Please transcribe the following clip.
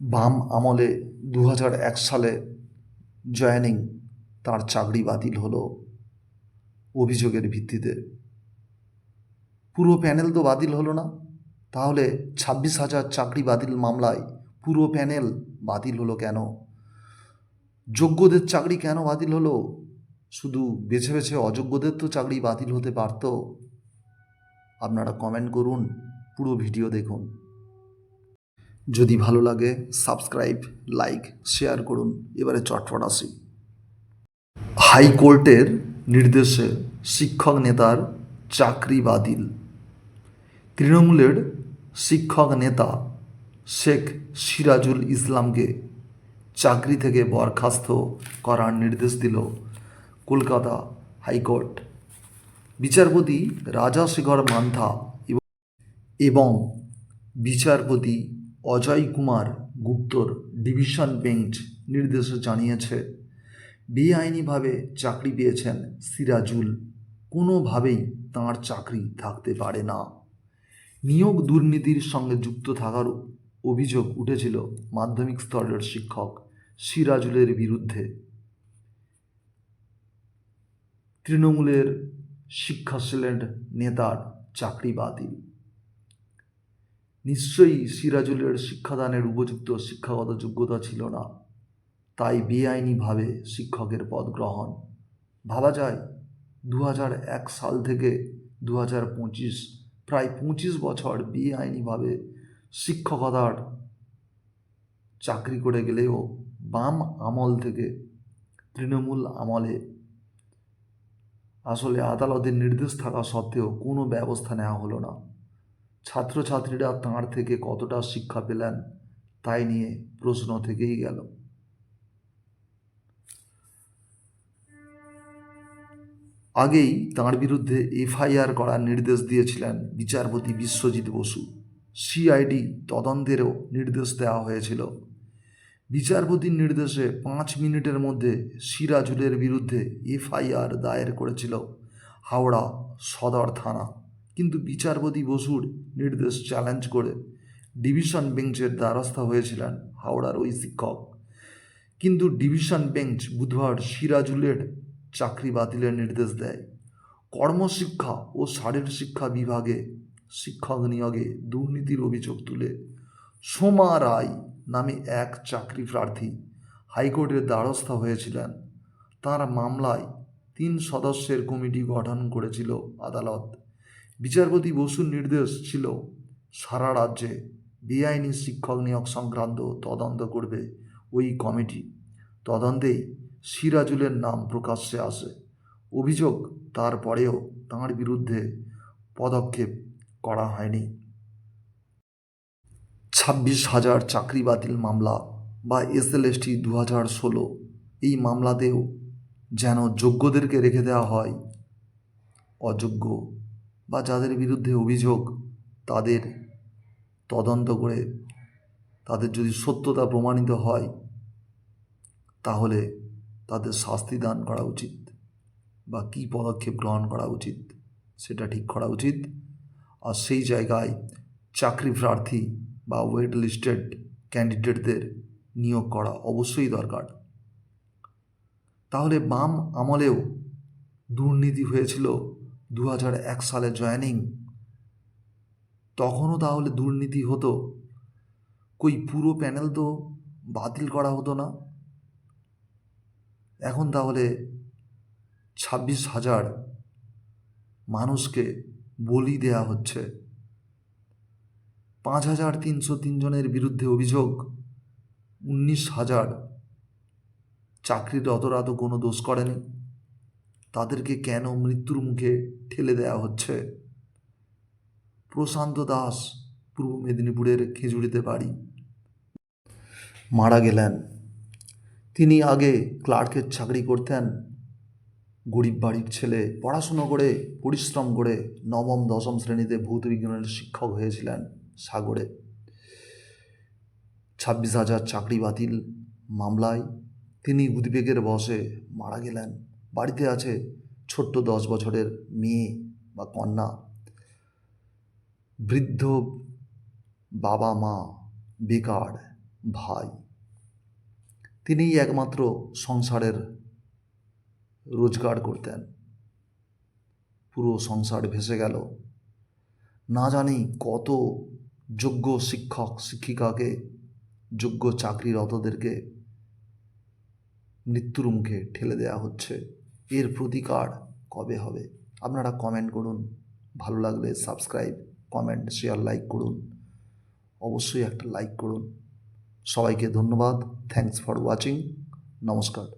বাম আমলে দু এক সালে জয়েনিং তার চাকরি বাতিল হলো অভিযোগের ভিত্তিতে। পুরো প্যানেল তো বাতিল হলো না। তাহলে ছাব্বিশ হাজার চাকরি বাতিল মামলায় পুরো প্যানেল বাতিল হলো কেন? যোগ্যদের চাকরি কেন বাতিল হলো? শুধু বেছে বেছে অযোগ্যদের তো চাকরি বাতিল হতে পারত। আপনারা কমেন্ট করুন, পুরো ভিডিও দেখুন। যদি ভালো লাগে সাবস্ক্রাইব লাইক শেয়ার করুন। এবারে চটপট আসি। হাইকোর্টের নির্দেশে শিক্ষক নেতার চাকরি বাতিল। তৃণমূলের শিক্ষক নেতা শেখ সিরাজুল ইসলামকে চাকরি থেকে বরখাস্ত করার নির্দেশ দিল কলকাতা হাইকোর্ট। বিচারপতি রাজাশেখর মান্থা এবং- এবং বিচারপতি অজয় কুমার গুপ্তর ডিভিশন বেঞ্চ নির্দেশে জানিয়েছে। বেআইনিভাবে চাকরি পেয়েছেন সিরাজুল। কোনোভাবেই তাঁর চাকরি থাকতে পারে না। নিয়োগ দুর্নীতির সঙ্গে যুক্ত থাকার অভিযোগ উঠেছিল মাধ্যমিক স্তরের শিক্ষক সিরাজুলের বিরুদ্ধে। তৃণমূলের শিক্ষা সেলেন্ট নেতার চাকরি বাতিল। নিশ্চয়ই সিরাজুলের শিক্ষাদানের উপযুক্ত শিক্ষাগত যোগ্যতা ছিল না। তাই বেআইনিভাবে শিক্ষকের পদ গ্রহণ। ভাবা যায় দু এক সাল থেকে দু পঁচিশ, প্রায় পঁচিশ বছর বেআইনিভাবে শিক্ষকতার চাকরি করে গেলেও বাম আমল থেকে তৃণমূল আমলে আসলে আদালতের নির্দেশ থাকা সত্ত্বেও কোনো ব্যবস্থা নেওয়া হলো না। ছাত্রছাত্রীরা তাঁর থেকে কতটা শিক্ষা পেলেন তাই নিয়ে প্রশ্ন থেকেই গেল। আগেই তাঁর বিরুদ্ধে এফআইআর করার নির্দেশ দিয়েছিলেন বিচারপতি বিশ্বজিৎ বসু। সিআইডি তদন্তেরও নির্দেশ দেওয়া হয়েছিল। বিচারপতির নির্দেশে পাঁচ মিনিটের মধ্যে সিরাজুলের বিরুদ্ধে এফআইআর দায়ের করেছিল হাওড়া সদর থানা। কিন্তু বিচারপতি বসুর নির্দেশ চ্যালেঞ্জ করে ডিভিশন বেঞ্চের দ্বারস্থ হয়েছিলেন হাওড়ার ওই শিক্ষক। কিন্তু ডিভিশন বেঞ্চ বুধবার সিরাজুলের চাকরি বাতিলের নির্দেশ দেয়। কর্মশিক্ষা ও শারীর শিক্ষা বিভাগে শিক্ষক নিয়োগে দুর্নীতির অভিযোগ তুলে সোমা রায় নামে এক চাকরি প্রার্থী হাইকোর্টের দ্বারস্থ হয়েছিলেন। তার মামলায় তিন সদস্যের কমিটি গঠন করেছিল আদালত। বিচারপতি বসুর নির্দেশ ছিল, সারা রাজ্যে বেআইনি শিক্ষক নিয়োগ সংক্রান্ত তদন্ত করবে ওই কমিটি। তদন্তেই সিরাজুলের নাম প্রকাশ্যে আসে। অভিযোগ তারপরেও তাঁর বিরুদ্ধে পদক্ষেপ করা হয়নি। ছাব্বিশ হাজার চাকরি বাতিল মামলা বা এসএলএসটি দু হাজার ষোলো, এই মামলাতেও যেন যোগ্যদেরকে রেখে দেওয়া হয়, অযোগ্য বা যাদের বিরুদ্ধে অভিযোগ, তাদের তদন্ত করে তাদের যদি সত্যতা প্রমাণিত হয়, তাহলে তাদের শাস্তি দান করা উচিত বা কী পদক্ষেপ গ্রহণ করা উচিত সেটা ঠিক করা উচিত। আর সেই জায়গায় চাকরি প্রার্থী বা ওয়েট লিস্টেড ক্যান্ডিডেটদের নিয়োগ করা অবশ্যই দরকার। তাহলে বাম আমলেও দুর্নীতি হয়েছিল দু এক সালে জয়েনিং। তখনও তাহলে দুর্নীতি হতো। কই, পুরো প্যানেল তো বাতিল করা হতো না। এখন তাহলে ছাব্বিশ হাজার মানুষকে বলি দেয়া হচ্ছে। পাঁচ হাজার তিনশো তিনজনের বিরুদ্ধে অভিযোগ। উনিশ হাজার চাকরিরতরা তো কোনো দোষ করেনি। তাদেরকে কেন মৃত্যুর মুখে ঠেলে দেওয়া হচ্ছে? প্রশান্ত দাস, পূর্ব মেদিনীপুরের খেজুরিতে বাড়ি। মারা গেলেন। তিনি আগে ক্লার্কের চাকরি করতেন। গরিব বাড়ির ছেলে পড়াশুনো করে, পরিশ্রম করে নবম, দশম শ্রেণীতে ভৌত বিজ্ঞানের শিক্ষক হয়েছিলেন সাগরে। ছাব্বিশ হাজার চাকরি বাতিল মামলায় তিনি উদ্বেগের বসে মারা গেলেন। বাড়িতে আছে ছোট্ট দশ বছরের মেয়ে বা কন্যা। বৃদ্ধ বাবা মা, বেকার ভাই। তিনিই একমাত্র সংসারের রোজগার করতেন। পুরো সংসার ভেসে গেল। না জানি কত যোগ্য শিক্ষক, শিক্ষিকাকে, যোগ্য চাকরিরতদেরকে মৃত্যুর মুখে ঠেলে দেওয়া হচ্ছে। এর প্রতিকার কবে হবে? আপনারা কমেন্ট করুন। ভালো লাগলে সাবস্ক্রাইব কমেন্ট শেয়ার লাইক করুন। অবশ্যই একটা লাইক করুন। সবাইকে ধন্যবাদ। থ্যাংকস ফর ওয়াচিং নমস্কার।